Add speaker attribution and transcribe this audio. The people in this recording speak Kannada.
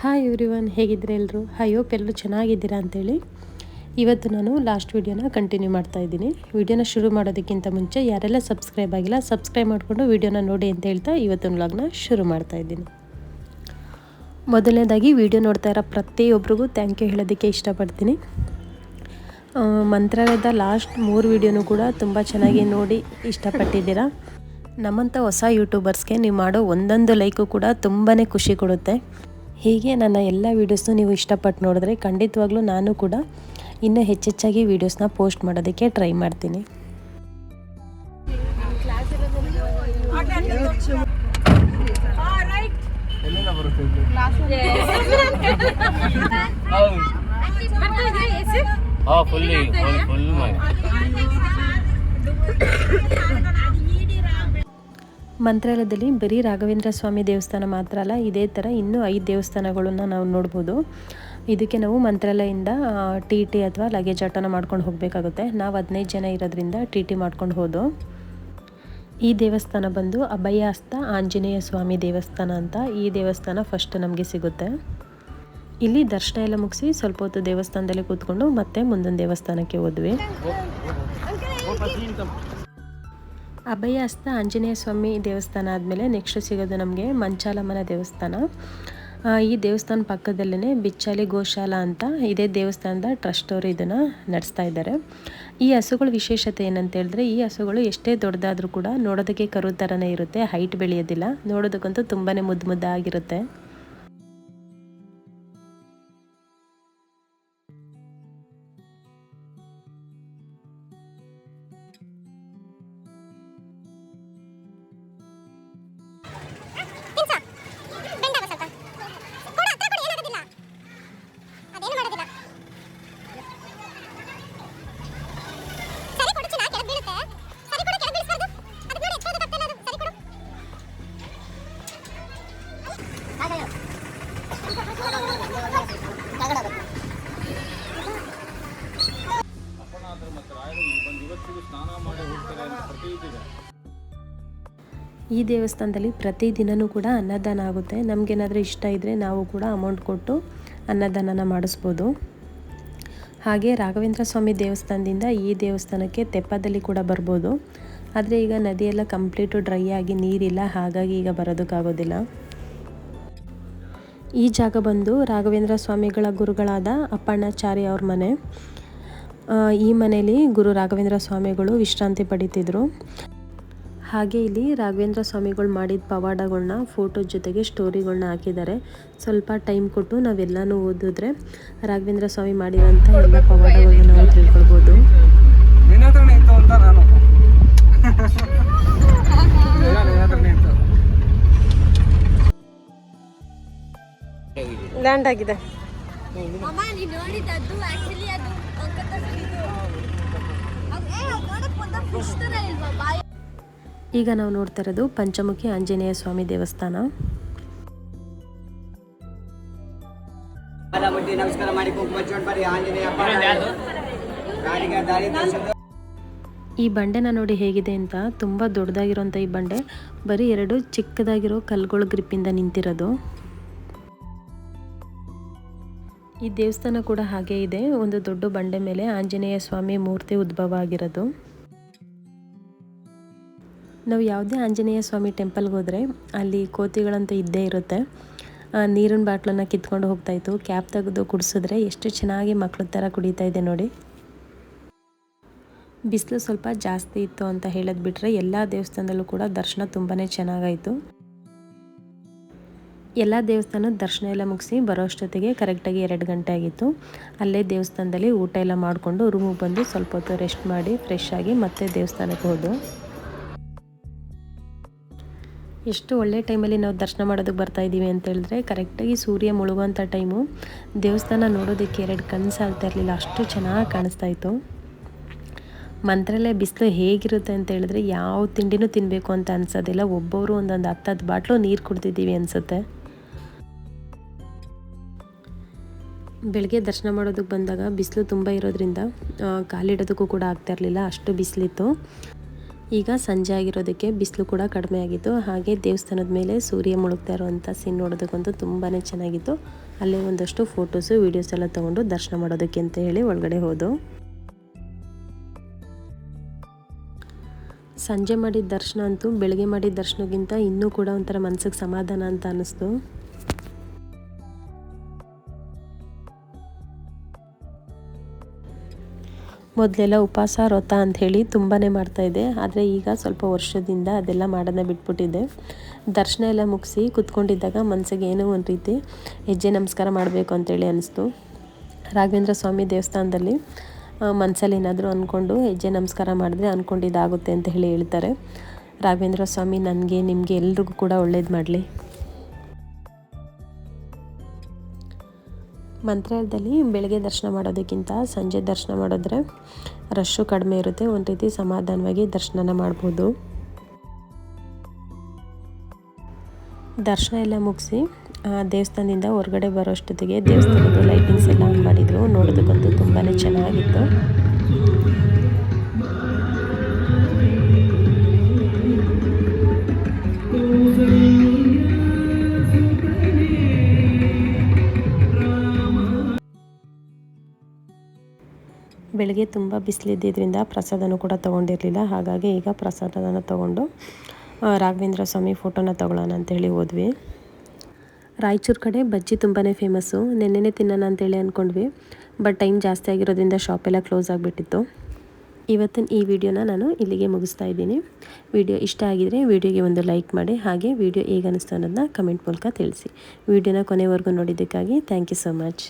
Speaker 1: ಹಾಯ್ ಎವ್ರಿ ಒನ್ ಹೇಗಿದ್ರೆ ಎಲ್ಲರೂ ಹಾಯ್ ಹೋಪ್ ಎಲ್ಲರೂ ಚೆನ್ನಾಗಿದ್ದೀರಾ ಅಂತೇಳಿ ಇವತ್ತು ನಾನು ಲಾಸ್ಟ್ ವೀಡಿಯೋನ ಕಂಟಿನ್ಯೂ ಮಾಡ್ತಾ ಇದ್ದೀನಿ. ವೀಡಿಯೋನ ಶುರು ಮಾಡೋದಕ್ಕಿಂತ ಮುಂಚೆ ಯಾರೆಲ್ಲ ಸಬ್ಸ್ಕ್ರೈಬ್ ಆಗಿಲ್ಲ ಸಬ್ಸ್ಕ್ರೈಬ್ ಮಾಡಿಕೊಂಡು ವೀಡಿಯೋನ ನೋಡಿ ಅಂತ ಹೇಳ್ತಾ ಇವತ್ತಿನ ವ್ಲಾಗ್ನ ಶುರು ಮಾಡ್ತಾ ಇದ್ದೀನಿ. ಮೊದಲನೇದಾಗಿ ವೀಡಿಯೋ ನೋಡ್ತಾ ಇರೋ ಪ್ರತಿಯೊಬ್ಬರಿಗೂ ಥ್ಯಾಂಕ್ ಯು ಹೇಳೋದಕ್ಕೆ ಇಷ್ಟಪಡ್ತೀನಿ. ಮಂತ್ರಾಲಯದ ಲಾಸ್ಟ್ ಮೂರು ವೀಡಿಯೋನು ಕೂಡ ತುಂಬ ಚೆನ್ನಾಗಿ ನೋಡಿ ಇಷ್ಟಪಟ್ಟಿದ್ದೀರಾ. ನಮ್ಮಂಥ ಹೊಸ ಯೂಟ್ಯೂಬರ್ಸ್ಗೆ ನೀವು ಮಾಡೋ ಒಂದೊಂದು ಲೈಕು ಕೂಡ ತುಂಬಾ ಖುಷಿ ಕೊಡುತ್ತೆ. ಹೀಗೆ ನನ್ನ ಎಲ್ಲ ವೀಡಿಯೋಸ್ನು ನೀವು ಇಷ್ಟಪಟ್ಟು ನೋಡಿದ್ರೆ ಖಂಡಿತವಾಗ್ಲೂ ನಾನು ಕೂಡ ಇನ್ನೂ ಹೆಚ್ಚೆಚ್ಚಾಗಿ ವೀಡಿಯೋಸ್ನ ಪೋಸ್ಟ್ ಮಾಡೋದಕ್ಕೆ ಟ್ರೈ ಮಾಡ್ತೀನಿ.
Speaker 2: ಫುಲ್ ಫುಲ್ ಮಾಡಿ
Speaker 1: ಮಂತ್ರಾಲಯದಲ್ಲಿ ಬರೀ ರಾಘವೇಂದ್ರ ಸ್ವಾಮಿ ದೇವಸ್ಥಾನ ಮಾತ್ರ ಅಲ್ಲ ಇದೇ ಥರ ಇನ್ನೂ ಐದು ದೇವಸ್ಥಾನಗಳನ್ನು ನಾವು ನೋಡ್ಬೋದು ಇದಕ್ಕೆ ನಾವು ಮಂತ್ರಾಲಯದಿಂದ ಟಿ ಟಿ ಅಥವಾ ಲಗೇಜ್ ಆಟೋನ ಮಾಡ್ಕೊಂಡು ಹೋಗಬೇಕಾಗುತ್ತೆ ನಾವು ಹದಿನೈದು ಜನ ಇರೋದ್ರಿಂದ ಟಿ ಟಿ ಮಾಡ್ಕೊಂಡು ಹೋದು ಈ ದೇವಸ್ಥಾನ ಬಂದು ಅಭಯಾಸ್ತ ಆಂಜನೇಯ ಸ್ವಾಮಿ ದೇವಸ್ಥಾನ ಅಂತ ಈ ದೇವಸ್ಥಾನ ಫಸ್ಟ್ ನಮಗೆ ಸಿಗುತ್ತೆ ಇಲ್ಲಿ ದರ್ಶನ ಎಲ್ಲ ಮುಗಿಸಿ ಸ್ವಲ್ಪ ಹೊತ್ತು ದೇವಸ್ಥಾನದಲ್ಲಿ ಕೂತ್ಕೊಂಡು ಮತ್ತೆ ಮುಂದಿನ ದೇವಸ್ಥಾನಕ್ಕೆ ಹೋದ್ವಿ ಅಭಯಾಸ್ತ ಆಂಜನೇಯ ಸ್ವಾಮಿ ದೇವಸ್ಥಾನ ಆದಮೇಲೆ ನೆಕ್ಸ್ಟ್ ಸಿಗೋದು ನಮಗೆ ಮಂಚಾಲಮ್ಮನ ದೇವಸ್ಥಾನ. ಈ ದೇವಸ್ಥಾನ ಪಕ್ಕದಲ್ಲೇ ಬಿಚ್ಚಾಲಿ ಗೋಶಾಲ ಅಂತ ಇದೇ ದೇವಸ್ಥಾನದ ಟ್ರಸ್ಟ್ ಅವರು ಇದನ್ನು ನಡೆಸ್ತಾ ಇದ್ದಾರೆ ಈ ಹಸುಗಳ ವಿಶೇಷತೆ ಏನಂತ ಹೇಳಿದ್ರೆ ಈ ಹಸುಗಳು ಎಷ್ಟೇ ದೊಡ್ಡದಾದರೂ ಕೂಡ ನೋಡೋದಕ್ಕೆ ಕರು ಥರನೇ ಇರುತ್ತೆ ಹೈಟ್ ಬೆಳೆಯೋದಿಲ್ಲ. ನೋಡೋದಕ್ಕಂತೂ ತುಂಬಾ ಮುದ್ದು ಮುದ್ದಾಗಿರುತ್ತೆ. ಈ ದೇವಸ್ಥಾನದಲ್ಲಿ ಪ್ರತಿದಿನವೂ ಕೂಡ ಅನ್ನದಾನ ಆಗುತ್ತೆ. ನಮಗೇನಾದರೂ ಇಷ್ಟ ಇದ್ದರೆ ನಾವು ಕೂಡ ಅಮೌಂಟ್ ಕೊಟ್ಟು ಅನ್ನದಾನನ ಮಾಡಿಸ್ಬೋದು. ಹಾಗೆ ರಾಘವೇಂದ್ರ ಸ್ವಾಮಿ ದೇವಸ್ಥಾನದಿಂದ ಈ ದೇವಸ್ಥಾನಕ್ಕೆ ತೆಪ್ಪದಲ್ಲಿ ಕೂಡ ಬರ್ಬೋದು. ಆದರೆ ಈಗ ನದಿಯೆಲ್ಲ ಕಂಪ್ಲೀಟು ಡ್ರೈ ಆಗಿ ನೀರಿಲ್ಲ, ಹಾಗಾಗಿ ಈಗ ಬರೋದಕ್ಕಾಗೋದಿಲ್ಲ. ಈ ಜಾಗ ಬಂದು ರಾಘವೇಂದ್ರ ಸ್ವಾಮಿಗಳ ಗುರುಗಳಾದ ಅಪ್ಪಣ್ಣಾಚಾರಿ ಅವ್ರ ಮನೆ. ಈ ಮನೆಯಲ್ಲಿ ಗುರು ರಾಘವೇಂದ್ರ ಸ್ವಾಮಿಗಳು ವಿಶ್ರಾಂತಿ ಪಡಿತಿದ್ರು. ಹಾಗೆ ಇಲ್ಲಿ ರಾಘವೇಂದ್ರ ಸ್ವಾಮಿಗಳು ಮಾಡಿದ ಪವಾಡಗಳನ್ನ ಫೋಟೋ ಜೊತೆಗೆ ಸ್ಟೋರಿಗಳನ್ನ ಹಾಕಿದ್ದಾರೆ. ಸ್ವಲ್ಪ ಟೈಮ್ ಕೊಟ್ಟು ನಾವೆಲ್ಲನೂ ಓದಿದ್ರೆ ರಾಘವೇಂದ್ರ ಸ್ವಾಮಿ ಮಾಡಿರೋಂಥ ಎಲ್ಲ ಪವಾಡಗಳನ್ನ ನಾವು ತಿಳ್ಕೊಳ್ಬೋದು.
Speaker 3: ಇಲ್ವಾ ಆಗಿದೆ.
Speaker 1: ಈಗ ನಾವು ನೋಡ್ತಾ ಇರೋದು ಪಂಚಮುಖಿ ಆಂಜನೇಯ ಸ್ವಾಮಿ ದೇವಸ್ಥಾನ.
Speaker 4: ನಮಸ್ಕಾರ ಮಾಡಿ ಆಂಜನೇಯ.
Speaker 1: ಈ ಬಂಡೆನ ನೋಡಿ ಹೇಗಿದೆ ಅಂತ ತುಂಬಾ ದೊಡ್ಡದಾಗಿರೋಂಥ ಈ ಬಂಡೆ ಬರೀ ಎರಡು ಚಿಕ್ಕದಾಗಿರೋ ಕಲ್ಗಳ ಗ್ರಿಪ್ಪಿಂದ ನಿಂತಿರೋದು. ಈ ದೇವಸ್ಥಾನ ಕೂಡ ಹಾಗೆ ಇದೆ. ಒಂದು ದೊಡ್ಡ ಬಂಡೆ ಮೇಲೆ ಆಂಜನೇಯ ಸ್ವಾಮಿ ಮೂರ್ತಿ ಉದ್ಭವ ಆಗಿರೋದು. ನಾವು ಯಾವುದೇ ಆಂಜನೇಯ ಸ್ವಾಮಿ ಟೆಂಪಲ್ಗೆ ಹೋದರೆ ಅಲ್ಲಿ ಕೋತಿಗಳಂತೂ ಇದ್ದೇ ಇರುತ್ತೆ. ನೀರಿನ ಬಾಟ್ಲನ್ನು ಕಿತ್ಕೊಂಡು ಹೋಗ್ತಾಯಿತ್ತು ಕ್ಯಾಪ್ ತೆಗೆದು ಕುಡಿಸಿದ್ರೆ ಎಷ್ಟು ಚೆನ್ನಾಗಿ ಮಕ್ಕಳ ಥರ ಕುಡಿತಾ ಇದೆ ನೋಡಿ. ಬಿಸಿಲು ಸ್ವಲ್ಪ ಜಾಸ್ತಿ ಇತ್ತು ಅಂತ ಹೇಳೋದು ಬಿಟ್ಟರೆ ಎಲ್ಲ ದೇವಸ್ಥಾನದಲ್ಲೂ ಕೂಡ ದರ್ಶನ ತುಂಬಾ ಚೆನ್ನಾಗಾಯಿತು. ಎಲ್ಲ ದೇವಸ್ಥಾನದ ದರ್ಶನ ಎಲ್ಲ ಮುಗಿಸಿ ಬರೋ ಅಷ್ಟೊತ್ತಿಗೆ ಕರೆಕ್ಟಾಗಿ ಎರಡು ಗಂಟೆ ಆಗಿತ್ತು. ಅಲ್ಲೇ ದೇವಸ್ಥಾನದಲ್ಲಿ ಊಟ ಎಲ್ಲ ಮಾಡಿಕೊಂಡು ರೂಮಿಗೆ ಬಂದು ಸ್ವಲ್ಪ ಹೊತ್ತು ರೆಸ್ಟ್ ಮಾಡಿ ಫ್ರೆಶ್ ಆಗಿ ಮತ್ತೆ ದೇವಸ್ಥಾನಕ್ಕೆ ಹೋದು ಎಷ್ಟು ಒಳ್ಳೆ ಟೈಮಲ್ಲಿ ನಾವು ದರ್ಶನ ಮಾಡೋದಕ್ಕೆ ಬರ್ತಾ ಇದ್ದೀವಿ ಅಂತ ಹೇಳಿದ್ರೆ ಕರೆಕ್ಟಾಗಿ ಸೂರ್ಯ ಮುಳುಗುವಂಥ ಟೈಮು. ದೇವಸ್ಥಾನ ನೋಡೋದಕ್ಕೆ ಎರಡು ಕಣ್ಣು ಇರಲಿಲ್ಲ, ಅಷ್ಟು ಚೆನ್ನಾಗಿ ಕಾಣಿಸ್ತಾ ಇತ್ತು. ಮಂತ್ರಾಲಯ ಬಿಸಿಲು ಹೇಗಿರುತ್ತೆ ಅಂತ ಹೇಳಿದ್ರೆ ಯಾವ ತಿಂಡಿನೂ ತಿನ್ನಬೇಕು ಅಂತ ಅನ್ಸೋದಿಲ್ಲ ಒಬ್ಬೊಬ್ಬರು ಒಂದೊಂದು ಹತ್ತು ಹತ್ತು ಬಾಟ್ಲು ನೀರು ಕುಡ್ತಿದ್ದೀವಿ ಅನಿಸುತ್ತೆ. ಬೆಳಗ್ಗೆ ದರ್ಶನ ಮಾಡೋದಕ್ಕೆ ಬಂದಾಗ ಬಿಸಿಲು ತುಂಬ ಇರೋದ್ರಿಂದ ಕಾಲಿಡೋದಕ್ಕೂ ಕೂಡ ಆಗ್ತಾ ಇರಲಿಲ್ಲ, ಅಷ್ಟು ಬಿಸಿಲಿತ್ತು. ಈಗ ಸಂಜೆ ಆಗಿರೋದಕ್ಕೆ ಬಿಸಿಲು ಕೂಡ ಕಡಿಮೆ ಆಗಿತ್ತು. ಹಾಗೆ ದೇವಸ್ಥಾನದ ಮೇಲೆ ಸೂರ್ಯ ಮುಳುಗ್ತಾ ಇರುವಂಥ ಸೀನ್ ನೋಡೋದಕ್ಕಂತೂ ತುಂಬಾ ಚೆನ್ನಾಗಿತ್ತು. ಅಲ್ಲೇ ಒಂದಷ್ಟು ಫೋಟೋಸು ವೀಡಿಯೋಸ್ ಎಲ್ಲ ತೊಗೊಂಡು ದರ್ಶನ ಮಾಡೋದಕ್ಕೆ ಅಂತ ಹೇಳಿ ಒಳಗಡೆ ಹೋದು. ಸಂಜೆ ಮಾಡಿದ ದರ್ಶನ ಅಂತೂ ಬೆಳಗ್ಗೆ ಮಾಡಿದ ದರ್ಶನಕ್ಕಿಂತ ಇನ್ನೂ ಕೂಡ ಒಂಥರ ಮನಸ್ಸಿಗೆ ಸಮಾಧಾನ ಅಂತ ಅನ್ನಿಸ್ತು. ಮೊದಲೆಲ್ಲ ಉಪವಾಸ, ವ್ರತ ಅಂಥೇಳಿ ತುಂಬಾ ಮಾಡ್ತಾಯಿದ್ದೆ ಆದರೆ ಈಗ ಸ್ವಲ್ಪ ವರ್ಷದಿಂದ ಅದೆಲ್ಲ ಮಾಡೋದನ್ನ ಬಿಟ್ಬಿಟ್ಟಿದ್ದೆ. ದರ್ಶನ ಎಲ್ಲ ಮುಗಿಸಿ ಕುತ್ಕೊಂಡಿದ್ದಾಗ ಮನಸ್ಸಿಗೆ ಏನೋ ಒಂದು ರೀತಿ ಹೆಜ್ಜೆ ನಮಸ್ಕಾರ ಮಾಡಬೇಕು ಅಂತೇಳಿ ಅನ್ನಿಸ್ತು ರಾಘವೇಂದ್ರ ಸ್ವಾಮಿ ದೇವಸ್ಥಾನದಲ್ಲಿ ಮನಸ್ಸಲ್ಲಿ ಏನಾದರೂ ಅಂದ್ಕೊಂಡು ಹೆಜ್ಜೆ ನಮಸ್ಕಾರ ಮಾಡಿದ್ರೆ ಅಂದ್ಕೊಂಡಿದ್ದಾಗುತ್ತೆ ಅಂತ ಹೇಳಿ ಹೇಳ್ತಾರೆ. ರಾಘವೇಂದ್ರ ಸ್ವಾಮಿ, ನನಗೆ, ನಿಮಗೆ ಎಲ್ರಿಗೂ ಕೂಡ ಒಳ್ಳೇದು ಮಾಡಲಿ. ಮಂತ್ರಾಲಯದಲ್ಲಿ ಬೆಳಗ್ಗೆ ದರ್ಶನ ಮಾಡೋದಕ್ಕಿಂತ ಸಂಜೆ ದರ್ಶನ ಮಾಡಿದ್ರೆ ರಶ್ಶು ಕಡಿಮೆ ಇರುತ್ತೆ. ಒಂದು ರೀತಿ ಸಮಾಧಾನವಾಗಿ ದರ್ಶನನ ಮಾಡ್ಬೋದು. ದರ್ಶನ ಎಲ್ಲ ಮುಗಿಸಿ ದೇವಸ್ಥಾನದಿಂದ ಹೊರಗಡೆ ಬರೋಷ್ಟೊತ್ತಿಗೆ ದೇವಸ್ಥಾನದ ಲೈಟಿಂಗ್ಸ್ ಎಲ್ಲ ಆನ್ ಮಾಡಿದರು. ನೋಡೋದಕ್ಕಂತೂ ತುಂಬಾ ಚೆನ್ನಾಗಿತ್ತು. ಬೆಳಗ್ಗೆ ತುಂಬ ಬಿಸಿಲಿದ್ದಿದ್ದರಿಂದ ಪ್ರಸಾದನೂ ಕೂಡ ತೊಗೊಂಡಿರಲಿಲ್ಲ. ಹಾಗಾಗಿ ಈಗ ಪ್ರಸಾದನ ತೊಗೊಂಡು ರಾಘವೇಂದ್ರ ಸ್ವಾಮಿ ಫೋಟೋನ ತೊಗೊಳ್ಳೋಣ ಅಂತೇಳಿ ಹೋದ್ವಿ. ರಾಯಚೂರು ಕಡೆ ಬಜ್ಜಿ ತುಂಬಾ ಫೇಮಸ್ಸು. ನೆನ್ನೆನೇ ತಿನ್ನೋಣ ಅಂತೇಳಿ ಅಂದ್ಕೊಂಡ್ವಿ ಬಟ್ ಟೈಮ್ ಜಾಸ್ತಿ ಆಗಿರೋದ್ರಿಂದ ಶಾಪೆಲ್ಲ ಕ್ಲೋಸ್ ಆಗಿಬಿಟ್ಟಿತ್ತು. ಇವತ್ತಿನ ಈ ವಿಡಿಯೋನ ನಾನು ಇಲ್ಲಿಗೆ ಮುಗಿಸ್ತಾ ಇದ್ದೀನಿ. ವಿಡಿಯೋ ಇಷ್ಟ ಆಗಿದರೆ ವಿಡಿಯೋಗೆ ಒಂದು ಲೈಕ್ ಮಾಡಿ. ಹಾಗೆ ವಿಡಿಯೋ ಹೇಗೆ ಅನ್ನಿಸ್ತು ಅನ್ನೋದನ್ನ ಕಮೆಂಟ್ ಮೂಲಕ ತಿಳಿಸಿ. ವಿಡಿಯೋನ ಕೊನೆವರೆಗೂ ನೋಡಿದ್ದಕ್ಕಾಗಿ ಥ್ಯಾಂಕ್ ಯು ಸೊ ಮಚ್